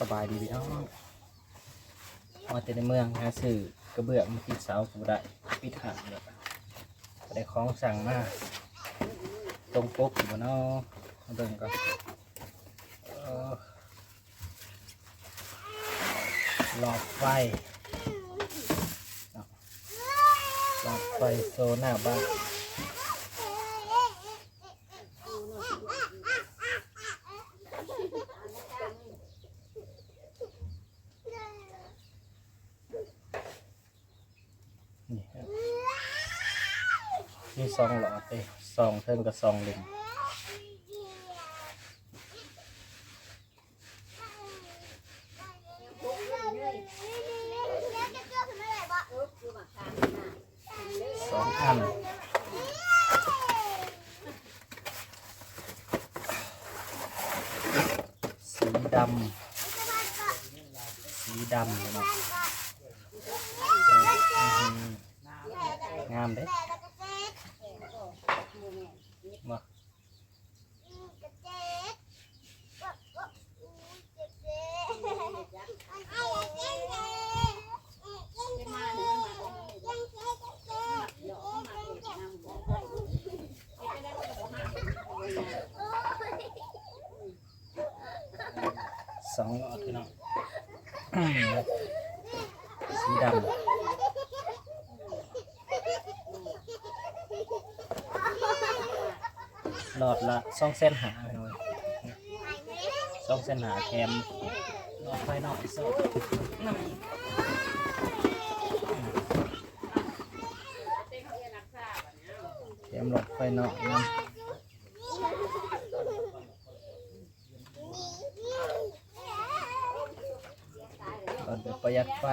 สบายดีพี่น้องมาแต่ในเมืองหาซื้อกระเบื้องมาติดเสาก็บ่ได้ปิดหางเลยได้ของสั่งมาตรงปกอยู่บ่เนาะมาเบิ่งก่อนหลอดไฟหลอดไฟโซน้าบ้านครับมีสองหลอด เลยสองเทิงกับสองเหลมสองอันสีดำสีดำนะงามเด้ มาสองหลอดพี่น้องอื้อสีดำ หลอดละสองเส้นหาพี่น้อยสองเส้นหาแคมหลอดไฟนอกอีกสองแคมหลอดไฟนอกนะตอนเดี๋ยวประหยัดไฟ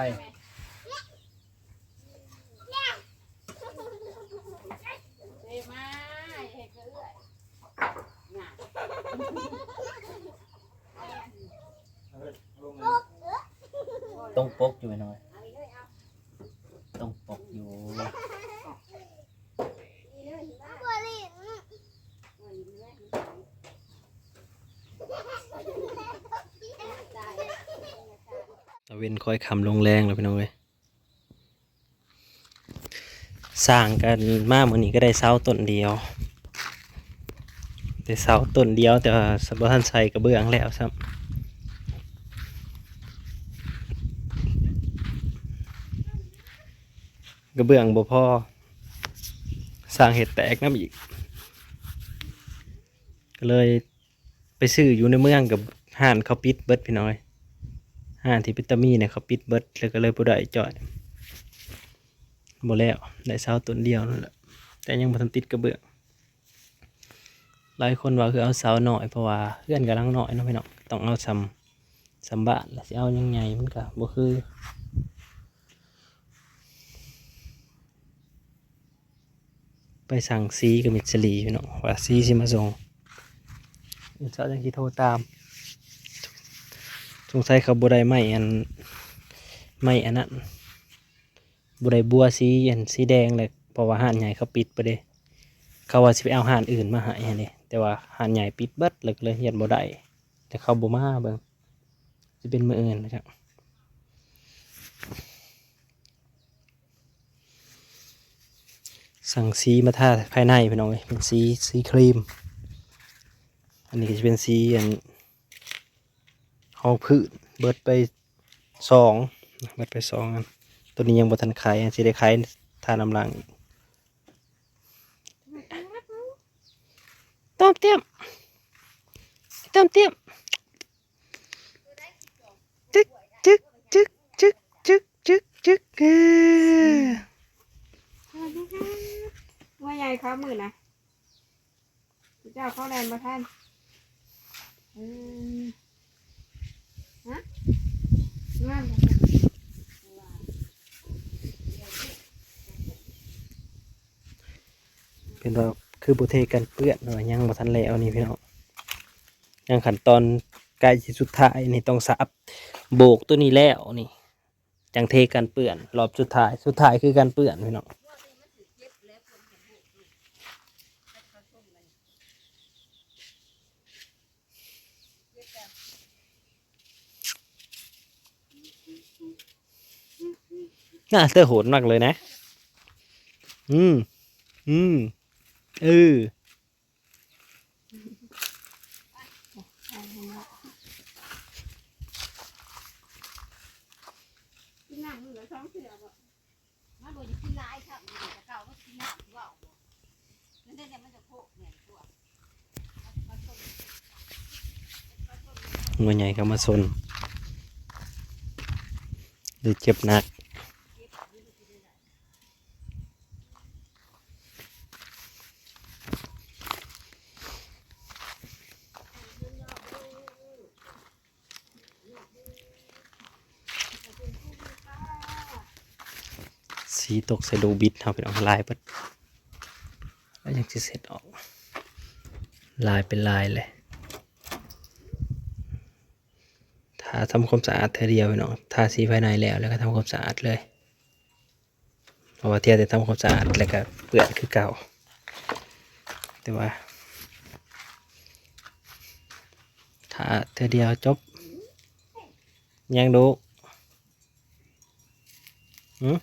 ตรงปกอยู่ไหน้อยตรงปกอยู่ตะเวนคอยคำลงแรงแล้วพี่น้องเอ้ยสร้างกันมาเมื่อนี้ก็ได้เสาต้นเดียวได้เสาต้นเดียวแต่สมบัติใส่กระเบื้องแล้วซ้ำ กระเบื้องบ่พอสร้างเห็ดแตกน้ำอีก ก็เลยไปซื้ออยู่ในเมืองกับห้านเขาปิดเบิดพี่น้อยห้านที่พิตามีเนี่ยเขาปิดเบิดแล้วก็เลยบ่ได้จ่อยบ่แล้วได้เสาต้นเดียวนั่นแหละแต่ยังบ่ทันติดกระเบื้องหลายคนว่าคือเอาเสาหน่อยเพราะว่าเพื่อนกำลังหน่อยเนาะพี่น้องต้องเอาซ้ำซ้ำบ้านแล้วสิเอายังไงมันก็บ่คือ ไปสั่งซีกับมิสลีพี่เน้องว่าซีสิมาส่งเจ้าจังที่โทรตาม สงสัยเขาบุได้ไม่อันไม่อันนั้นบุได้บัวสีอันสีแดงเลยเพราะว่าห่านใหญ่เขาปิดไปเลยเขาว่าสิไปเอาห่านอื่นมาใหายนี่แต่ว่าห่านใหญ่ปิดเบิดเลยเลยยันบ่ได้แต่เขาบ่มาเบิ่งจะเป็นมืออื่นนะครับ สั่งสีมาทาภายในพี่น้องเอ้ยเป็นสีสีครีม อันนี้ก็จะเป็นสีอันหอพืชเบิดไปสองเบิดไปสองอันตัวนี้ยังบ่ทันขายอันสิได้ขายทานำลังอีกต้มเตี้ยมต้มเตี้ยมจึกจึกจึกจึกจึกจึกจึก ว่าใหญ่เขาหมื่นนะเจ้าเข้าแลนมาท่านอืมฮะงามจังเป็นว่าคือบุเทกันเปื้อนว่ายังบ่ทันแล้วนี่พี่น้องยังขั้นตอนใกล้สุดท้ายนี่ต้องสับโบกตัวนี้แล้วนี่จังเทกันเปื้อนรอบสุดท้ายสุดท้ายคือการเปื้อนพี่น้อง น่าเตอร์โหดมากเลยนะ อืม อืม เออใช่เห็นแล้วกินน้ำเหลือสองเสือบ่มันบ่จะกินหลายครับมันจะเก่ามันกินน้ำว่าวนั่นเนี่ยมันจะโผล่เนี่ยตัวมาส่งงัวใหญ่ก็มาซนหรือเจ็บหนัก สีตกใส่ดูบิดเอาไปออกลายปิดแล้วยังจะเสร็จออก ลายเป็นลายเลยถ้าทำความสะอาดเทอเดียวพี่น้องทาสีภายในแล้วแล้วก็ทำความสะอาดเลยเพราะว่าเทียแต่ทำความสะอาดแล้วก็เปื่อนคือเก่า แต่ว่าถ้าเทอเดียวจบยังดูหืม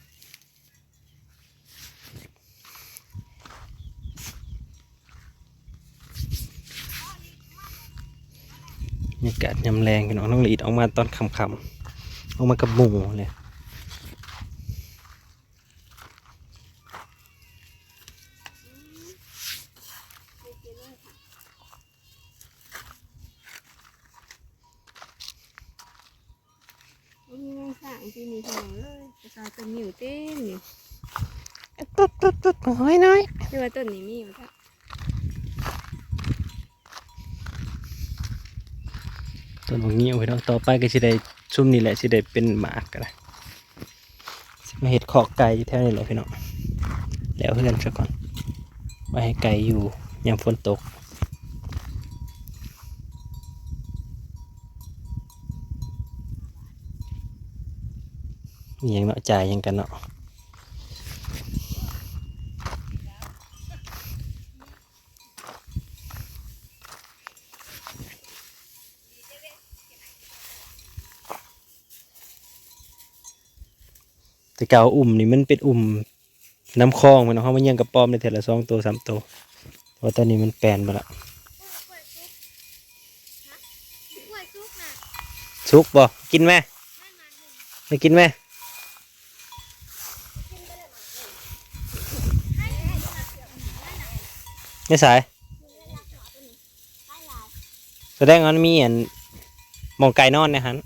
บรรยากาศยำแรงพี่น้องต้องหลีดออกมาตอนค่ำๆออกมากับหมูเลยอุ้ยแมงสางที่นี่พี่น้องเอ้ยกระซายต้นนิ้วเต็มตุ๊ดตุ๊ดตุ๊ดน้อยน้อยคือว่าต้นนี้มีอยู่ครั ต้นบางเงี้ยวพี่น้องต่อไปก็สิได้ซุ่มนี่แหละสิได้เป็นหมากกันนะสิมาเห็ดขอกไก่อยู่แถวนี้แหละพี่น้องแล้วเพื่อนซะก่อนไว้ให้ไก่อยู่ยามฝนตกยังเนาะจ่ายยังกันเนาะ แต่เก่าอุ่มนี่มันเป็นอุ่มน้ำคลองมันเนาเขามาเยี่ยงกับปอมในเทละสองตัวสามตัวแต่ว่าตอนนี้มันแปลนไปละกล้วยซุกน่ะสุกบ่กินไหมไม่กินไหมไม่สายแสดงว่ามันมีอันมองไก่นอนนะฮัน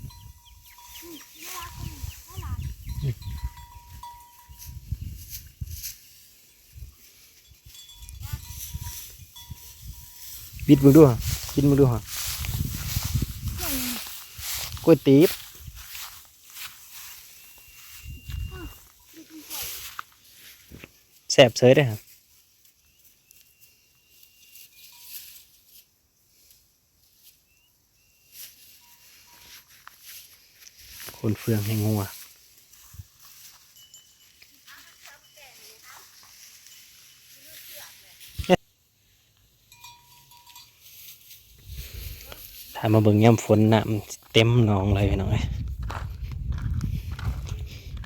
บิดมึงดูฮะกินมึงดูฮะกล้วยตีบแสบเสยได้อครับคนเฟืองให้งัวามาเบิ่งย่ำฝนน้ำเต็มหนองเลยพี่น้องเอ้ย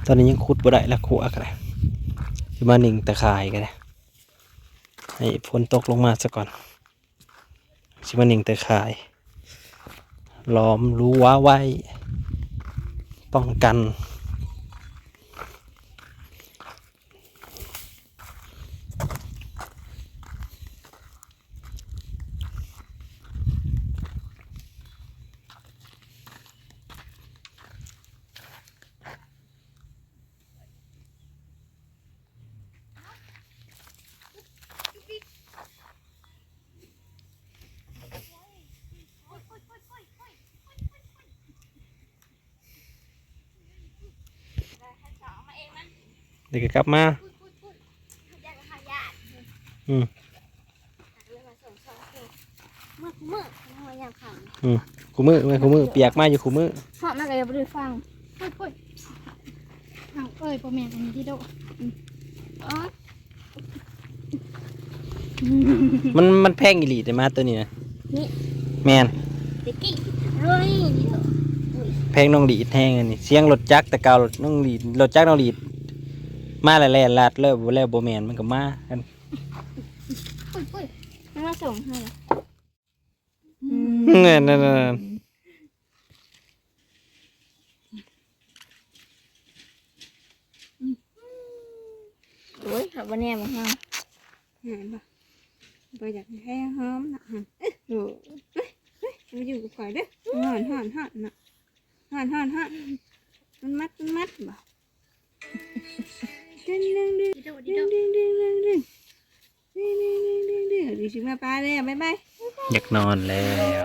ตอนนี้ยังขุดบ่ได้ละขัวกันเลยมาหนึ่งตะข่ายกันเลยให้ฝนตกลงมาซะก่อนชิมาหนึ่งตะข่าย ล้อมรู้วไว้ ป้องกัน เอามาเองมัน เดี๋ยวก็กลับมาพูดพูดพูดอยากจะหายาดอืมเลยมาส่งสองตัวเมื่อเมื่อทำไมยามขังคูมือไม่คูมือเปียกมาอยู่คูมือเพราะมันก็ยังไม่ได้ฟังพูดพูดเอาเอ้ยพ่อแม่อันนี้ที่โดอ๋อมันมันแพงอีหลีแต่มาตัวนี้นะนี่แมนเด็กกี้เฮ้ยนี่เถอะแพงน้องหลีดแห้งอันนี้เสียงรถจักรแต่เก่ารถน้องหลีดรถจักรน้องหลีด มาแล้วแล่นลัดแล้วบ่แล้วบ่แม่นมันก็มากันปุ้ยปุ้ยมันมาส่งให้เหรอนั่นนั่นนั่นโอ้ยขับวันนี้มาห้าเห็นปะบ่อยากให้หอมนะฮะเอ้ยโอ้เอ้ยเอ้ยมาอยู่กับข่อยเด้อห่อนห่อนห่อนนะห่อนห่อนห่อนมันมัดมันมัดบ่ ดึงดึงดึงดึงดึงดึงดึงดึงดึงดึงดึงดึงดึงดิฉันมาปลาเลยบ๊ายบายอยากนอนแล้ว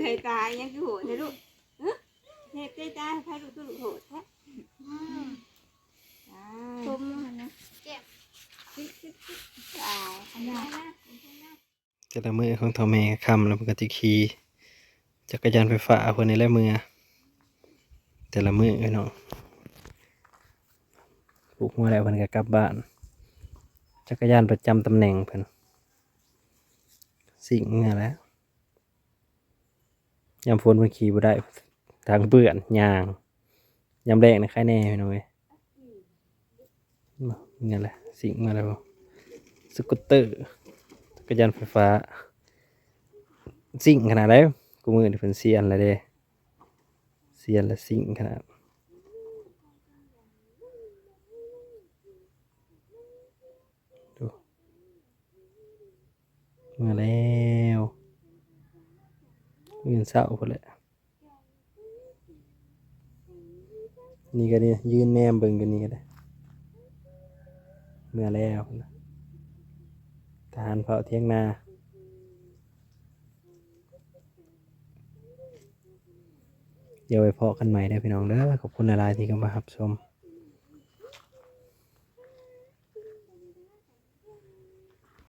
ใจตายยังคือโหดเลยลูกเฮ้ยใจตายใครลูกตัวลูกโหดแท้ตายชมมันนะแก้มตายอันนั้นแต่ละมือของทอมแม่คำแล้วมันก็จะขี่ จักรยานไฟฟ้าเพิ่นนี่แหละมือแต่ละมือเนาะปลูกหัวแล้วเพิ่นก็กลับบ้าน จักรยานประจำตำแหน่งเพิ่นสิ่งเงี้ยแหล้วยามฝนมันขี่บ่ได้ทางเบื่อนยางยามแรงในะใครแน่พี่น้องเว้ยเงี้ยแหละสิ่งมาแล้วสกูตเตอร์จักรยานไฟฟ้าสิ่งขนาดไหน กูมือเพิ่นเซียนล้วเด้เซียนและสิ่งขนาดดูมาแล้วยืนเศร้าพุ่นแหละนี่ก็นี่ยืนแนมเบิ่งกันนี่ก็ได้เมื่อแล้วทหารเผาเที่ยงนา เดี๋ยวไปพอกันใหม่ได้อพี่น้องเด้อขอบคุณหลายๆที่เข้ามารับชม